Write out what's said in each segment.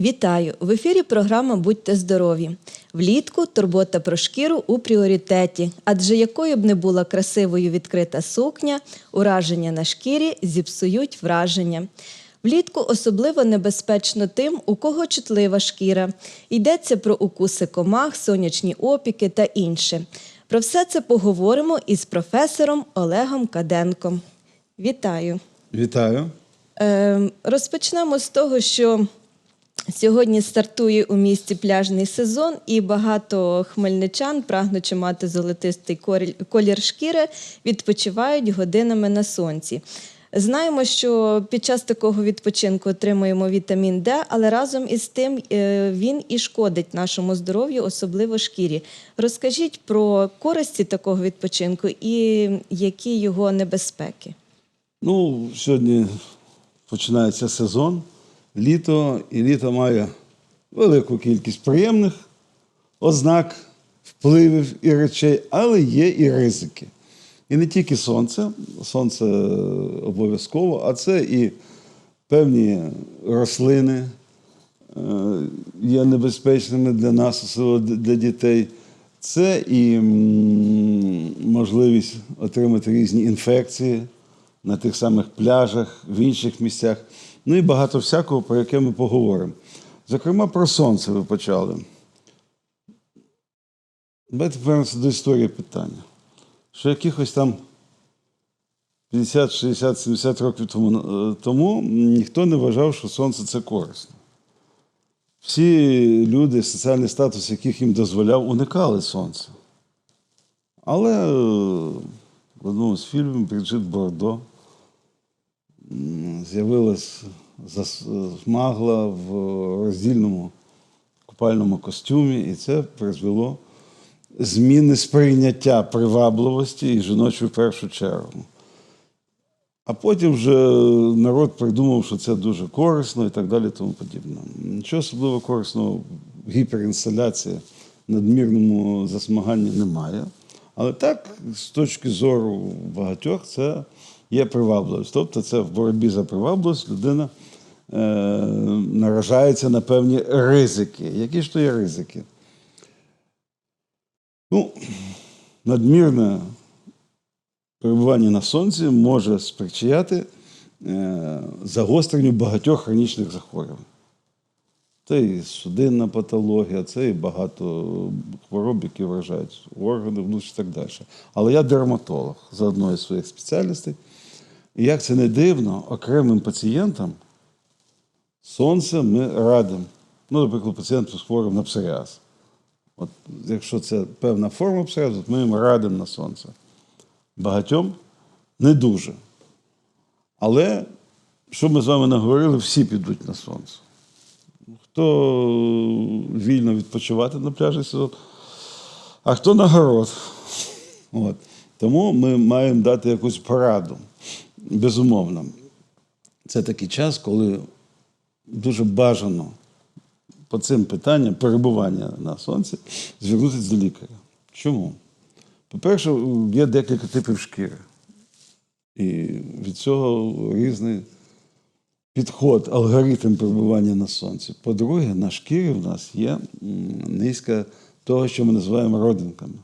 Вітаю! В ефірі програма Будьте здорові. Влітку турбота про шкіру у пріоритеті, адже якою б не була красивою відкрита сукня, ураження на шкірі зіпсують враження. Влітку особливо небезпечно тим, у кого чутлива шкіра. Йдеться про укуси комах, сонячні опіки та інше. Про все це поговоримо із професором Олегом Каденком. Вітаю! Вітаю. Е, розпочнемо з того, що сьогодні стартує у місті пляжний сезон, і багато хмельничан, прагнучи мати золотистий колір шкіри, відпочивають годинами на сонці. Знаємо, що під час такого відпочинку отримуємо вітамін Д, але разом із тим е, він і шкодить нашому здоров'ю, особливо шкірі. Розкажіть про користі такого відпочинку і які його небезпеки. Ну, сьогодні починається сезон, літо, і літо має велику кількість приємних ознак, впливів і речей, але є і ризики. І не тільки сонце, сонце обов'язково, а це і певні рослини е, є небезпечними для нас, особливо для дітей. Це і можливість отримати різні інфекції на тих самих пляжах, в інших місцях. Ну і багато всякого, про яке ми поговоримо. Зокрема, про сонце ви почали. Давайте повернемося до історії питання. Що якихось там 50, 60, 70 років тому, е, тому ніхто не вважав, що сонце це корисно. Всі люди, соціальний статус, яких їм дозволяв, уникали сонця. Але е, в одному з фільмів Бріджит Бордо з'явилась засмагла в роздільному купальному костюмі, і це призвело зміни сприйняття привабливості і жіночої в першу чергу. А потім вже народ придумав, що це дуже корисно і так далі, тому подібне. Нічого особливо корисного в гіперінсталяції, надмірному засмаганні немає. Але так, з точки зору багатьох, це є привабливість. Тобто, це в боротьбі за привабливість людина е, наражається на певні ризики. Які ж то є ризики? Ну, надмірне перебування на сонці може спричиняти е, загостренню багатьох хронічних захворювань. Це і судинна патологія, це і багато хвороб, які вражають органи, внутрі і так далі. Але я дерматолог за одною з своїх спеціальностей. І як це не дивно, окремим пацієнтам сонце ми радимо. Ну, наприклад, пацієнту з хворим на псоріаз. От, якщо це певна форма псоріазу, то ми їм радимо на сонце. Багатьом не дуже. Але, що ми з вами наговорили, всі підуть на сонце. Хто вільно відпочивати на пляжі сезон, а хто на город. От. Тому ми маємо дати якусь пораду. Безумовно. Це такий час, коли дуже бажано по цим питанням перебування на сонці звернутися до лікаря. Чому? По-перше, є декілька типів шкіри. І від цього різний підход, алгоритм перебування на сонці. По-друге, на шкірі в нас є низка того, що ми називаємо родинками.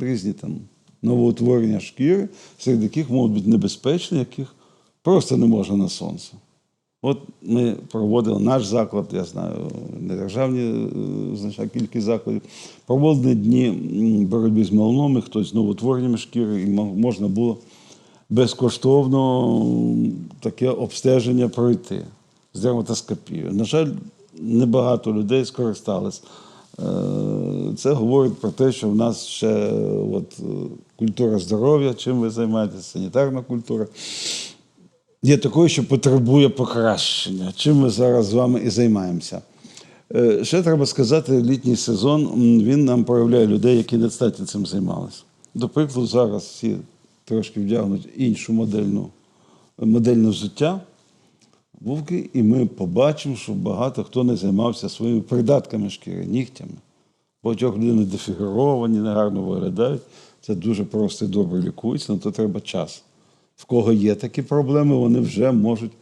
Різні там новоутворення шкіри, серед яких можуть бути небезпечні, яких просто не можна на сонце. От ми проводили наш заклад, я знаю, недержавні е, значна кількість закладів, проводили дні боротьби з меланоми, хтось з новоутвореннями шкіри, і можна було безкоштовно таке обстеження пройти з дерматоскопією. На жаль, небагато людей скористались. Це говорить про те, що в нас ще е, от, е, культура здоров'я, чим ви займаєтеся, санітарна культура є такою, що потребує покращення, чим ми зараз з вами і займаємося. Е, Ще треба сказати, літній сезон він нам проявляє людей, які недостатньо цим займалися. До прикладу, зараз всі трошки вдягнуть іншу модельну, модельне взуття, вовки, і ми побачимо, що багато хто не займався своїми придатками шкіри, нігтями. Багатьох людей не дефігуровані, негарно виглядають. Це дуже просто і добре лікується, але то треба час. В кого є такі проблеми, вони вже можуть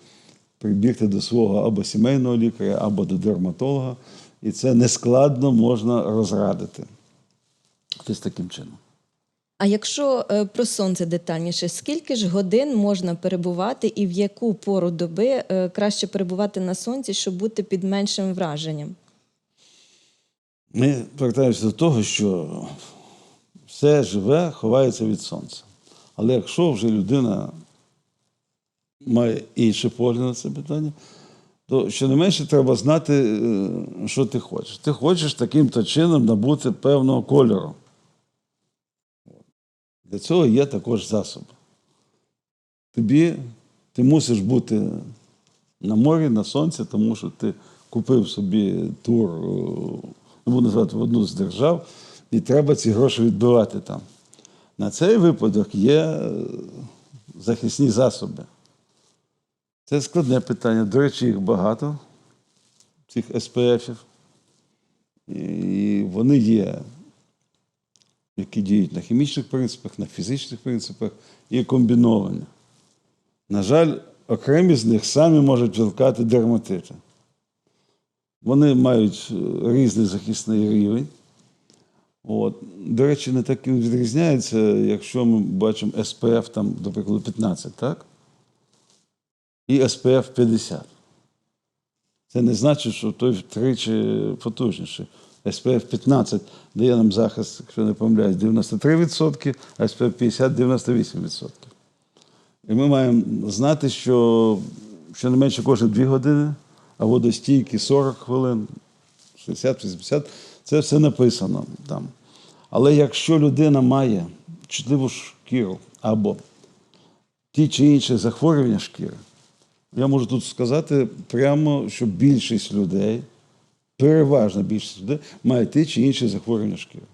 прибігти до свого або сімейного лікаря, або до дерматолога, і це нескладно можна розрадити. Ось таким чином. А якщо е, про сонце детальніше, скільки ж годин можна перебувати і в яку пору доби е, краще перебувати на сонці, щоб бути під меншим враженням? Ми повертаємося до того, що все живе ховається від сонця. Але якщо вже людина має інший погляд на це питання, то щонайменше треба знати, е, що ти хочеш. Ти хочеш таким-то чином набути певного кольору. Для цього є також засоби. Тобі ти мусиш бути на морі, на сонці, тому що ти купив собі тур, е, не буду називати в одну з держав, і треба ці гроші відбивати там. На цей випадок є е, захисні засоби. Це складне питання. До речі, їх багато, цих СПФів. І вони є, які діють на хімічних принципах, на фізичних принципах і комбіновані. На жаль, окремі з них самі можуть викликати дерматити. Вони мають е, різний захисний рівень. От. До речі, не так і відрізняється, якщо ми бачимо SPF, там, до прикладу, 15, так? І SPF 50. Це не значить, що той втричі потужніший. SPF 15 дає нам захист, якщо не помиляюсь, 93%, а SPF 50 98%. І ми маємо знати, що щонайменше кожні 2 години, водостійкі 40 хвилин, 60-80, це все написано там. Але якщо людина має чутливу шкіру або ті чи інші захворювання шкіри, я можу тут сказати прямо, що більшість людей, переважна більшість людей, має ті чи інші захворювання шкіри.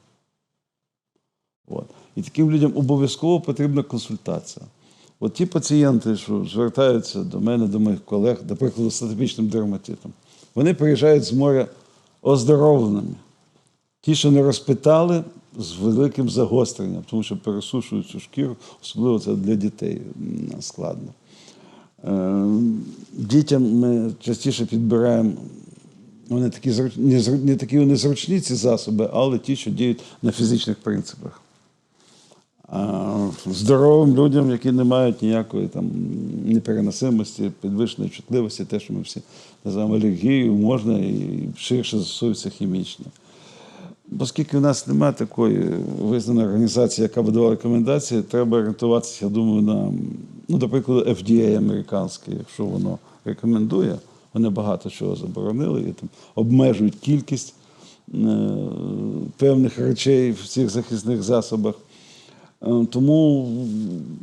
От. І таким людям обов'язково потрібна консультація. От ті пацієнти, що звертаються до мене, до моїх колег, до прикладу, з атопічним дерматитом, вони приїжджають з моря оздоровленими. Ті, що не розпитали, з великим загостренням, тому що пересушують цю шкіру, особливо це для дітей складно. Е, Дітям ми частіше підбираємо вони такі не такі вони зручні ці засоби, але ті, що діють на фізичних принципах. Здоровим людям, які не мають ніякої там непереносимості, підвищеної чутливості, те, що ми всі називаємо алергією, можна і ширше застосовується хімічно. Оскільки в нас немає такої визнаної організації, яка давала рекомендації, треба орієнтуватися, я думаю, на, ну, до FDA американське, якщо воно рекомендує, вони багато чого заборонили і там обмежують кількість е, певних речей в цих захисних засобах. Е, Тому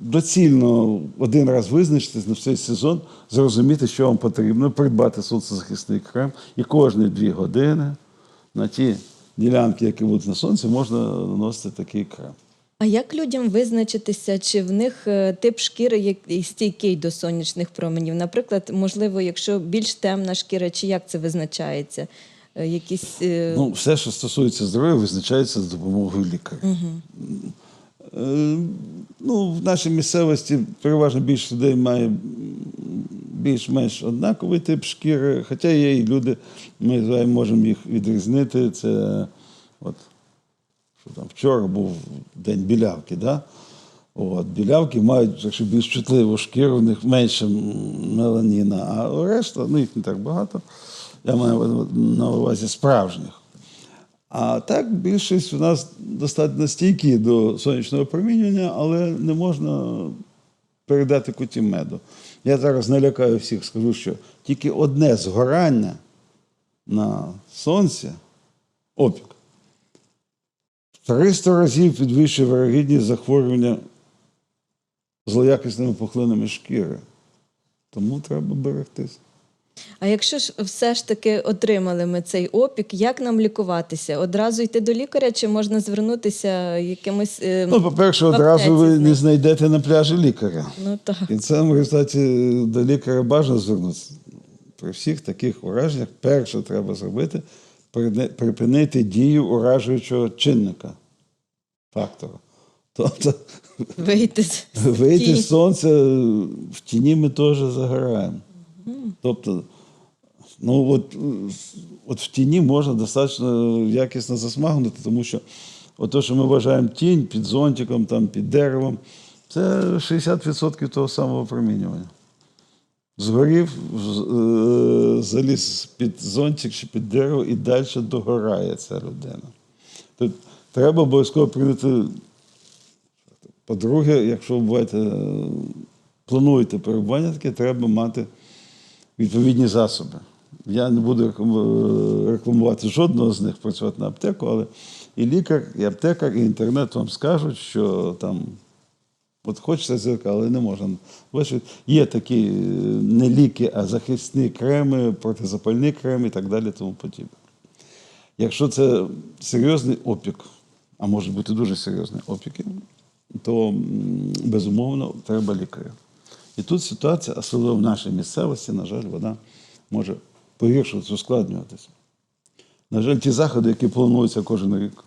доцільно один раз визначитись на цей сезон, зрозуміти, що вам потрібно, придбати сонцезахисний крем і кожні дві години на ті ділянки, які будуть на сонці, можна наносити такий крем. А як людям визначитися, чи в них е, тип шкіри є стійкий до сонячних променів? Наприклад, можливо, якщо більш темна шкіра, чи як це визначається? Е, Якісь Ну, все, що стосується здоров'я, визначається за допомогою лікаря. Е, Ну, в нашій місцевості переважно більше людей має більш-менш однаковий тип шкіри, хоча є і люди, ми можемо їх відрізнити. Це от, що там, вчора був день білявки, да? От, білявки мають якщо більш чутливу шкіру, у них менше меланіна, а решта, ну їх не так багато. Я маю на увазі справжніх. А так більшість у нас достатньо стійкі до сонячного промінювання, але не можна передати куті меду. Я зараз налякаю всіх, скажу, що тільки одне згорання на сонці опік. В 300 разів підвищує вирогідність захворювання злоякісними пухлинами шкіри. Тому треба берегтись. А якщо ж все ж таки отримали ми цей опік, як нам лікуватися? Одразу йти до лікаря, чи можна звернутися якимось е, Ну, по-перше, в одразу ви не знайдете на пляжі лікаря. Ну так. І це в результаті до лікаря бажано звернутися. При всіх таких ураженнях перше треба зробити припини- припинити дію уражуючого чинника, фактора. Тобто Вийти з вийти тіні. з сонця в тіні ми теж загораємо. Тобто, ну от, от в тіні можна достатньо якісно засмагнути, тому що от те, що ми вважаємо тінь під зонтиком, там, під деревом, це 60% того самого промінювання. Згорів, е, заліз під зонтик чи під дерево і далі догорає ця людина. Тобто треба обов'язково прийняти. По-друге, якщо буваєте, плануєте перебування таке, треба мати відповідні засоби. Я не буду рекламувати жодного з них працювати на аптеку, але і лікар, і аптекар, і інтернет вам скажуть, що там От хочеться зірка, але не можна. Є такі е, не ліки, а захисні креми, протизапальні креми і так далі, тому подібне. Якщо це серйозний опік, а може бути дуже серйозний опіки, то безумовно треба лікаря. І тут ситуація, особливо в нашій місцевості, на жаль, вона може погіршуватися, ускладнюватися. На жаль, ті заходи, які плануються кожен рік,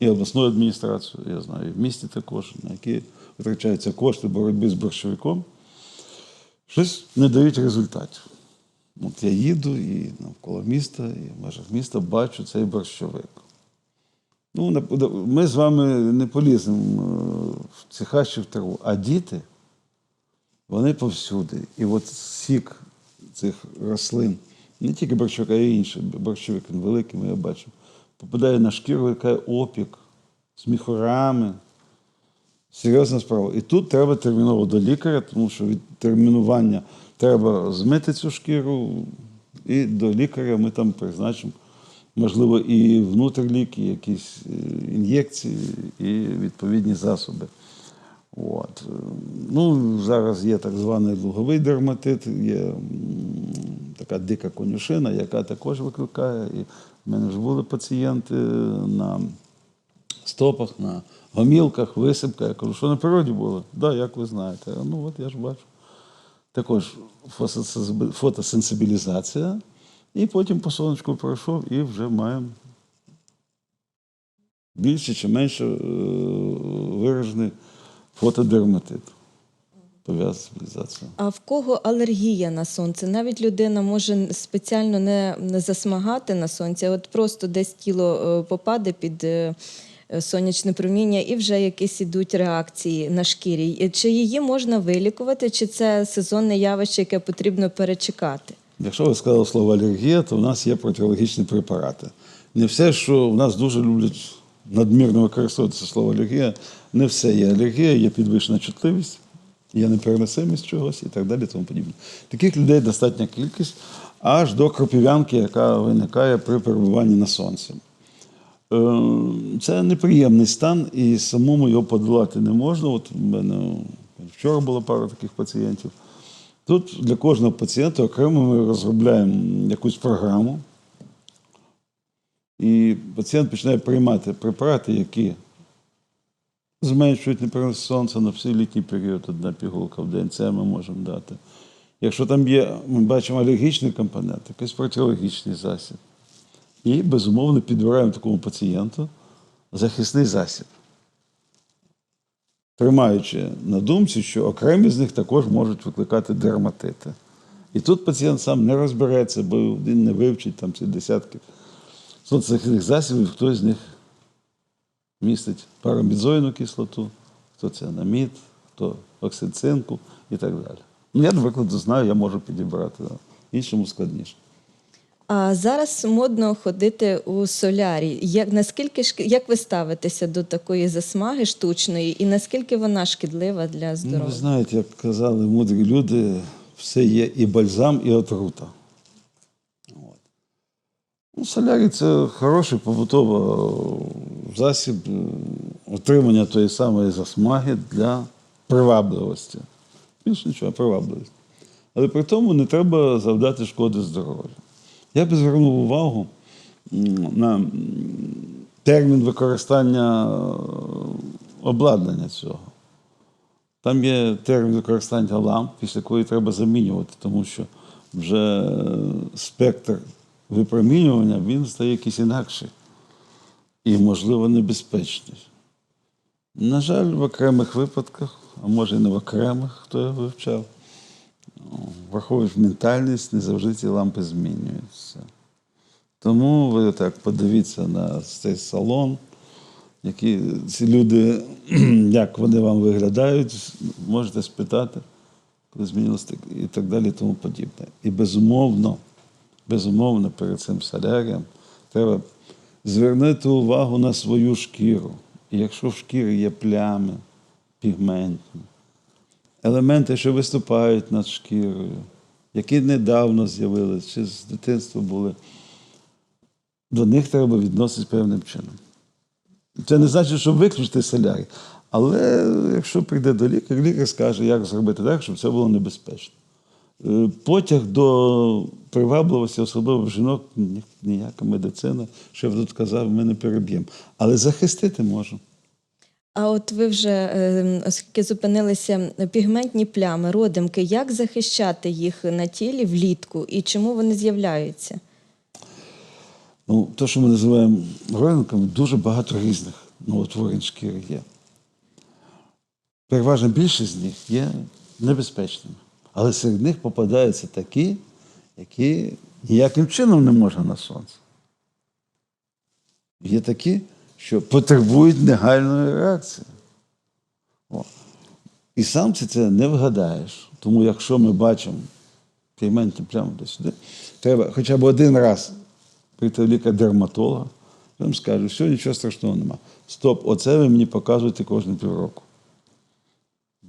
і обласною адміністрацією, я знаю, і в місті також, на які витрачаються кошти боротьби з борщовиком, щось не дають результатів. От я їду і навколо міста, і в межах міста бачу цей борщовик. Ну, ми з вами не поліземо е, в ці хащі в траву, а діти, вони повсюди. І от сік цих рослин, не тільки борщовик, а й інший. Борщовик він великий, ми його бачимо. Попадає на шкіру, яка опік з міхурами. Серйозна справа. І тут треба терміново до лікаря, тому що від термінування треба змити цю шкіру, і до лікаря ми там призначимо, можливо, і внутріліки, якісь е, ін'єкції, і відповідні засоби. От. Е, Ну, зараз є так званий луговий дерматит, є така дика конюшина, яка також викликає. І в мене вже були пацієнти на стопах, на гомілках, висипка. Я кажу, що на природі було? Так, да, як ви знаєте. Ну, от я ж бачу. Також фотосенсибілізація. І потім по сонечку пройшов і вже маємо більше чи менше е, виражений фотодерматит. А в кого алергія на сонце? Навіть людина може спеціально не, засмагати на сонці, а от просто десь тіло е, попаде під е, е, сонячне проміння і вже якісь ідуть реакції на шкірі. Чи її можна вилікувати, чи це сезонне явище, яке потрібно перечекати? Якщо ви сказали слово алергія, то в нас є протиалергічні препарати. Не все, що в нас дуже люблять надмірно використовувати слово алергія, не все є алергія, є підвищена чутливість, є непереносимість чогось і так далі. Тому подібне. Таких людей достатня кількість аж до кропів'янки, яка виникає при перебуванні на сонці. Е, Це неприємний стан, і самому його подолати не можна. От у мене вчора було пара таких пацієнтів. Тут для кожного пацієнта окремо ми розробляємо якусь програму, і пацієнт починає приймати препарати, які зменшують непереносимість сонця на всій літній період, одна пігулка в день, це ми можемо дати. Якщо там є, ми бачимо алергічний компонент, якийсь протиалергічний засіб. І, безумовно, підбираємо такому пацієнту захисний засіб тримаючи на думці, що окремі з них також можуть викликати дерматити. І тут пацієнт сам не розбереться, бо він не вивчить там ці десятки соцзахисних засобів, хтось з них містить парамідзойну кислоту, хто це анамід, хто оксид цинку і так далі. Ну, я, наприклад, знаю, я можу підібрати, іншому складніше. А зараз модно ходити у солярі. Як наскільки як ви ставитеся до такої засмаги штучної, і наскільки вона шкідлива для Ну, ви знаєте, як казали мудрі люди, все є і бальзам, і отрута. Ну, солярій це хороший побутовий е, засіб е, отримання тої самої засмаги для привабливості. Більше нічого, привабливість. Але при тому не треба завдати шкоди здоров'ю. Я би звернув увагу на термін використання е, обладнання цього. Там є термін використання ламп, після якої треба замінювати, тому що вже спектр випромінювання він стає якийсь інакший і, можливо, небезпечний. На жаль, в окремих випадках, а може і не в окремих, хто його вивчав, враховуєш ментальність, не завжди ці лампи змінюються. Тому ви так подивіться на цей салон, які ці люди, як вони вам виглядають, можете спитати, коли змінилось так- і так далі, і тому подібне. І безумовно, безумовно, перед цим солярієм треба звернути увагу на свою шкіру. І якщо в шкірі є плями пігментні, елементи, що виступають над шкірою, які недавно з'явилися, чи з дитинства були, до них треба відноситись певним чином. Це не значить, що виключити солярій. Але якщо прийде до лікаря, лікар скаже, як зробити так, щоб це було небезпечно. Е, Потяг до привабливості, особливо жінок, ніяка медицина, що я тут казав, ми не переб'ємо. Але захистити можемо. А от ви вже, е, оскільки зупинилися пігментні плями, родимки, як захищати їх на тілі влітку і чому вони з'являються? Ну, те, що ми називаємо родинками, дуже багато різних новотворень шкіри є. Переважна більшість з них є небезпечними. Але серед них попадаються такі, які ніяким чином не можна на сонце. Є такі, що потребують негайної реакції. О. І сам ти це не вгадаєш. Тому якщо ми бачимо пігментні плями до сюди, треба хоча б один раз прийти до лікаря-дерматолога, він скаже, все, нічого страшного нема. Стоп, оце ви мені показуєте кожні півроку.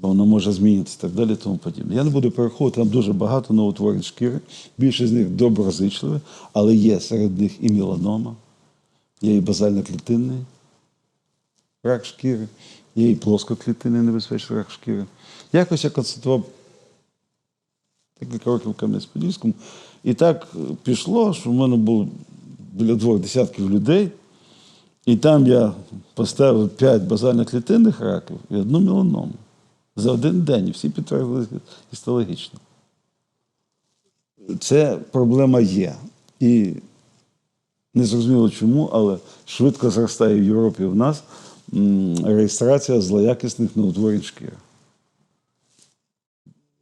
Бо воно може змінитися так далі, тому подібне. Я не буду переходити, там дуже багато новотворень шкіри, більшість з них доброзичливі, але є серед них і меланома, є і базально-клітинний рак шкіри, є і плоскоклітинний небезпечний рак шкіри. Якось я констатував декілька років в Кам'янець-Подільському. І так е, пішло, що в мене було біля двох десятків людей, і там я поставив п'ять базально-клітинних раків і одну меланому. За один день всі підтвердили гістологічно. Це проблема є. І не зрозуміло чому, але швидко зростає в Європі в нас реєстрація злоякісних новотворень шкіри.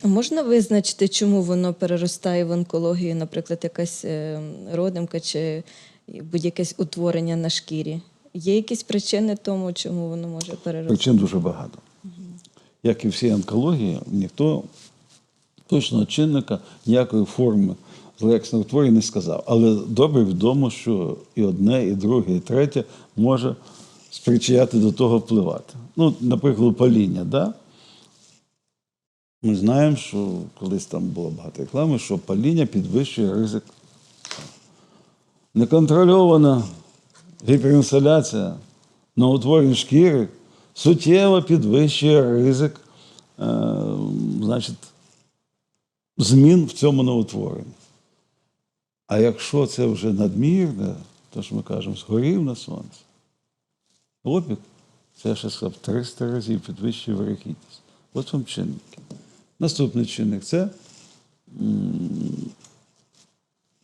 Можна визначити, чому воно переростає в онкологію, наприклад, якась е, родимка чи будь-якесь утворення на шкірі? Є якісь причини тому, чому воно може перерости? Причин дуже багато. Як і всі онкології, ніхто точного чинника ніякої форми злоякісного утворення не сказав. Але добре відомо, що і одне, і друге, і третє може спричиняти до того впливати. Ну, наприклад, паління, да? Ми знаємо, що колись там було багато реклами, що паління підвищує ризик. Неконтрольована гіперінсоляція новотворень шкіри суттєво підвищує ризик е, значить, змін в цьому новотворенні. А якщо це вже надмірне, то що ми кажемо, згорів на сонці, опік, це я ще сказав, 300 разів підвищує вирогідність. От вам чинники. Наступний чинник це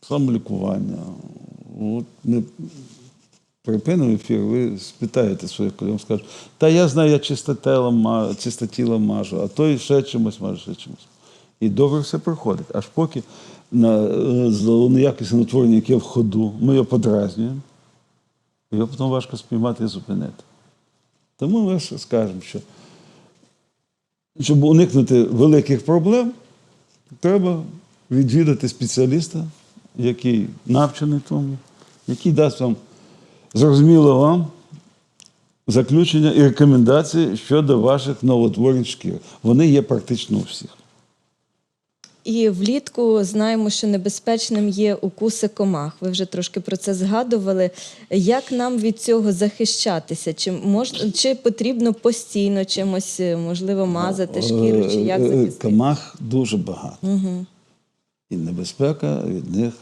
самолікування. От не припинив ефір, ви спитаєте своїх колег, скажуть, та я знаю, я чистотелом, чистотілом мажу, а той ще чимось маже, ще чимось. І добре все проходить. Аж поки на е, злоякісне утворення, яке в ходу, ми його подразнюємо, його потім важко спіймати і зупинити. Тому ми скажемо, що щоб уникнути великих проблем, треба відвідати спеціаліста, який навчений тому, який дасть вам зрозуміло вам заключення і рекомендації щодо ваших новотворень шкіри. Вони є практично у всіх. І влітку знаємо, що небезпечним є укуси комах. Ви вже трошки про це згадували. Як нам від цього захищатися? Чи мож... чи потрібно постійно чимось е, можливо мазати шкіру, чи як Е, е, е, захистити? Комах дуже багато. Угу. І небезпека від них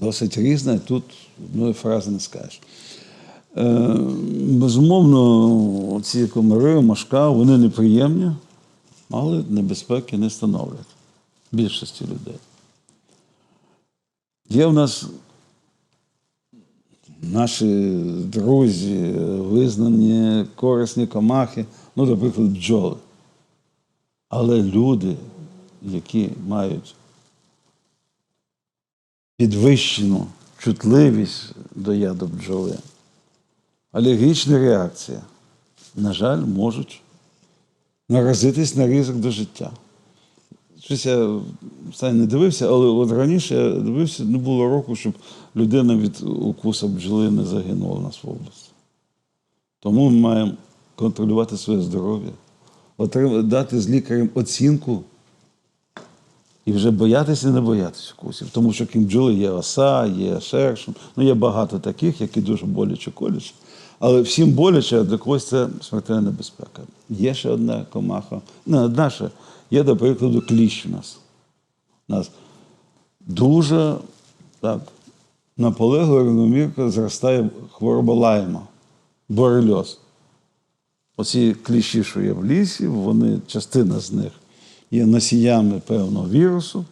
досить різна, тут одної фрази не скажеш. Е, безумовно, ці комари, мошка, вони неприємні, але небезпеки не становлять більшості людей. Є в нас наші друзі, визнані корисні комахи, ну, наприклад, бджоли. Але люди які мають підвищену чутливість до яду бджоли, алергічна реакція, на жаль, можуть наразитись на ризик до життя. Щось я все не дивився, але от раніше я дивився, не було року, щоб людина від укуса бджоли не загинула в нас в області. Тому ми маємо контролювати своє здоров'я, дати з лікарем оцінку і вже боятися і не боятися укусів. Тому що крім бджоли є оса, є шершун, ну є багато таких, які дуже боляче колюче. Але всім боляче, а для когось це смертельна небезпека. Є ще одна комаха, не одна ще, є, до прикладу, кліщ у нас. У нас дуже так, наполегло рівномірно зростає хвороба лайма, борельоз. Оці кліщі, що є в лісі, вони, частина з них є носіями певного вірусу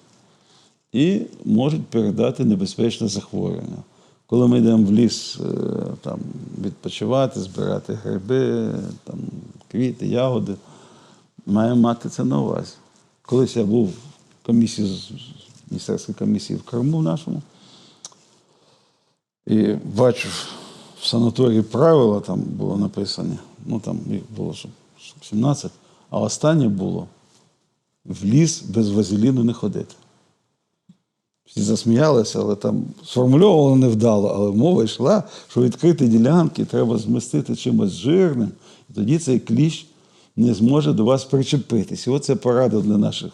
і можуть передати небезпечне захворювання. Коли ми йдемо в ліс е, там, відпочивати, збирати гриби, там, квіти, ягоди, маємо мати це на увазі. Колись я був в комісії, з- міністерської комісії в Криму нашому, і бачив в санаторії правила там було написані, ну там їх було 17, а останнє було в ліс без вазеліну не ходити. Всі засміялися, але там сформульовувало невдало, але мова йшла, що відкриті ділянки треба змістити чимось жирним, і тоді цей кліщ не зможе до вас причепитись. І оце порада для наших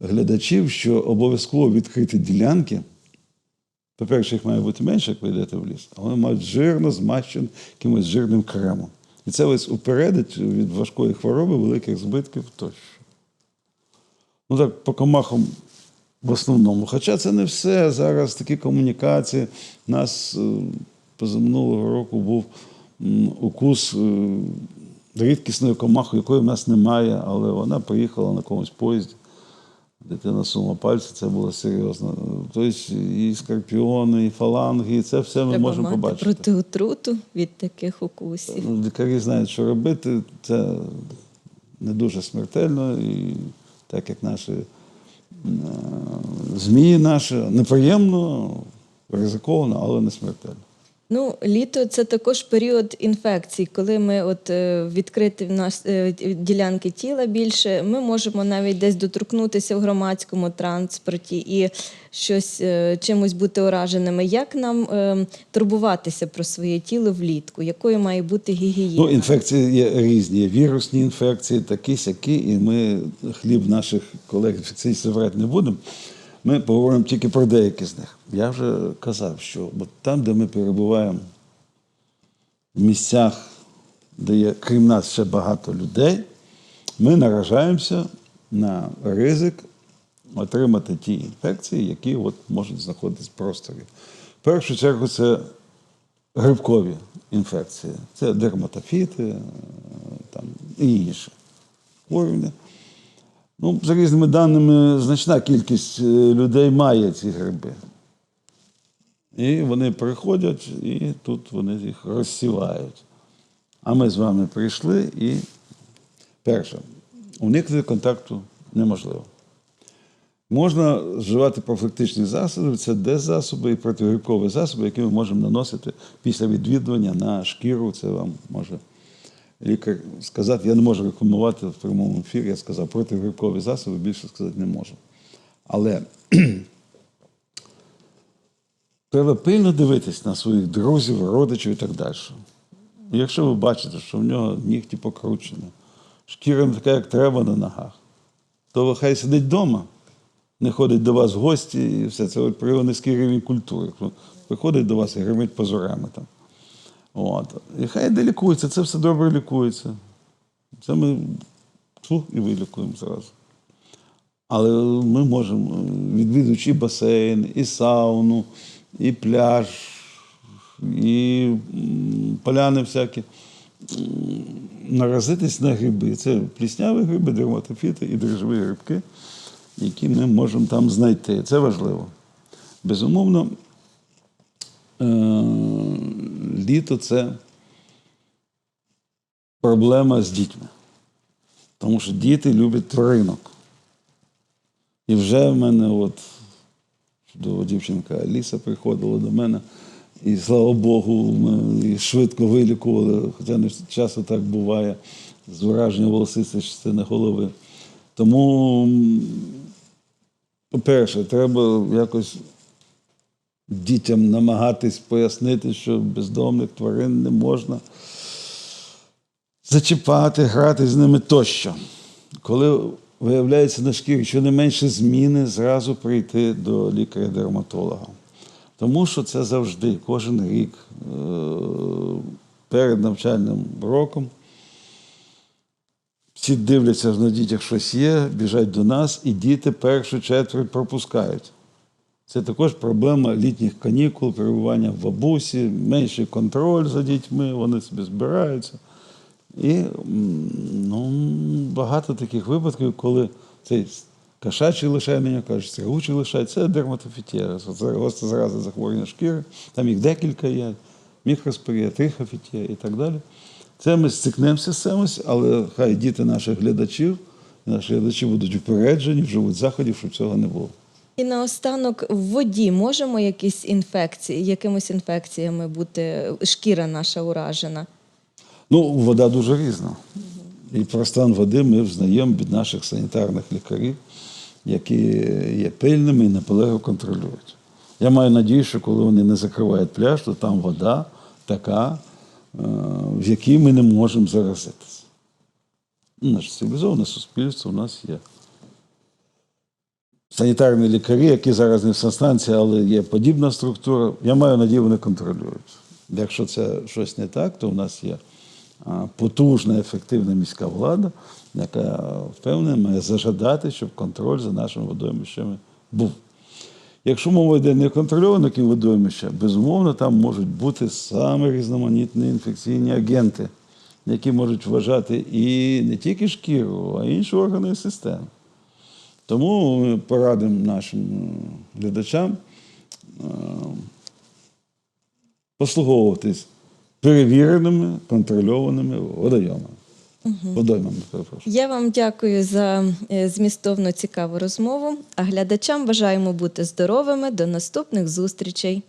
глядачів, що обов'язково відкриті ділянки. По-перше, їх має бути менше, як ви йдете в ліс, а вони мають жирно змащені якимось жирним кремом. І це ось упередить від важкої хвороби великих збитків тощо. Ну так, по комахам в основному. Хоча це не все. Зараз такі комунікації. У нас е, позаминулого року був укус е, рідкісної комахи, якої в нас немає, але вона приїхала на якомусь поїзді. Дитина сунула пальці, це було серйозно. Тобто і скорпіони, і фаланги, і це все ми Треба можемо мати побачити. протиотруту від таких укусів. Лікарі знають, що робити. Це не дуже смертельно, і так як наші е, змії наші, неприємно, ризиковано, але не смертельно. Ну, літо це також період інфекцій, коли ми от е, відкрити в нас е, ділянки тіла більше, ми можемо навіть десь доторкнутися в громадському транспорті і щось е, чимось бути ураженими. Як нам турбуватися про своє тіло влітку? Якою має бути гігієна? Ну, інфекції є різні, вірусні інфекції, такі сякі, і ми хліб наших колег інфекційців брати не будемо. Ми поговоримо тільки про деякі з них. Я вже казав, що от там, де ми перебуваємо в місцях, де є крім нас ще багато людей, ми наражаємося на ризик отримати ті інфекції, які от можуть знаходитись в просторі. В першу чергу це грибкові інфекції. Це дерматофіти там, і інші хворювання. Ну, за різними даними, значна кількість е, людей має ці гриби. І вони приходять, і тут вони їх розсівають. А ми з вами прийшли і перше, уникнути контакту неможливо. Можна вживати профілактичні засоби, це дезасоби і протигрибкові засоби, які ми можемо наносити після відвідування на шкіру. Це вам може лікар сказати. Я не можу рекомендувати в прямому ефірі. Я сказав, протигрибкові засоби більше сказати не можу. Але треба пильно дивитись на своїх друзів, родичів і так далі. Якщо ви бачите, що в нього нігті покручені, шкіра не така, як треба на ногах, то хай сидить вдома, не ходить до вас в гості і все. Це от про низький рівень культури. Приходить до вас і гримить позорами там. От. І хай йде лікується, це все добре лікується. Це ми тьфу, і вилікуємо зразу. Але ми можемо, відвідуючи басейн, і сауну, і пляж, і поляни всякі, наразитись на гриби. Це плісняві гриби, дерматофіти і дрожжові грибки, які ми можемо там знайти. Це важливо. Безумовно, е, літо це проблема з дітьми. Тому що діти люблять тваринок. І вже в мене от чудова дівчинка Аліса приходила до мене, і слава Богу, ми її швидко вилікували, хоча не часто так буває, з ураження волосистої частини голови. Тому, по-перше, треба якось дітям намагатись пояснити, що бездомних тварин не можна зачіпати, грати з ними тощо. Коли виявляється на шкірі щонайменше зміни, зразу прийти до лікаря-дерматолога. Тому що це завжди, кожен рік е, перед навчальним роком. Всі дивляться на дітях щось є, біжать до нас, і діти першу четверть пропускають. Це також проблема літніх канікул, перебування в бабусі, менший контроль за дітьми, вони собі збираються. І ну, багато таких випадків, коли цей кошачий лишай, мені кажуть, стригучий лишай, це дерматофітія, це гостро захворювання шкіри, там їх декілька є, мікроспорія, трихофітія і так далі. Це ми стикнемося з цим, але хай діти наших глядачів, наші глядачі будуть упереджені, вживуть заходів, щоб цього не було. І наостанок в воді можемо якісь інфекції, якимось інфекціями бути шкіра наша уражена. Ну, вода дуже різна. І про стан води ми взнаємо від наших санітарних лікарів, які є пильними і наполегливо контролюють. Я маю надію, що коли вони не закривають пляж, то там вода така, е, в якій ми не можемо заразитися. Ну, Наше цивілізоване суспільство у нас є. Санітарні лікарі, які зараз не в санстанції, але є подібна структура. Я маю надію, вони контролюють. Якщо це щось не так, то у нас є потужна, ефективна міська влада, яка впевнена має зажадати, щоб контроль за нашими водоймищами був. Якщо мова йде не контрольовано водоймища, безумовно, там можуть бути саме різноманітні інфекційні агенти, які можуть вважати і не тільки шкіру, а й інші органи системи. Тому ми порадимо нашим е, глядачам е, послуговуватись перевіреними, контрольованими водойомами. Водоймами, перепрошую. Я вам дякую за е, змістовно цікаву розмову. А глядачам бажаємо бути здоровими. До наступних зустрічей.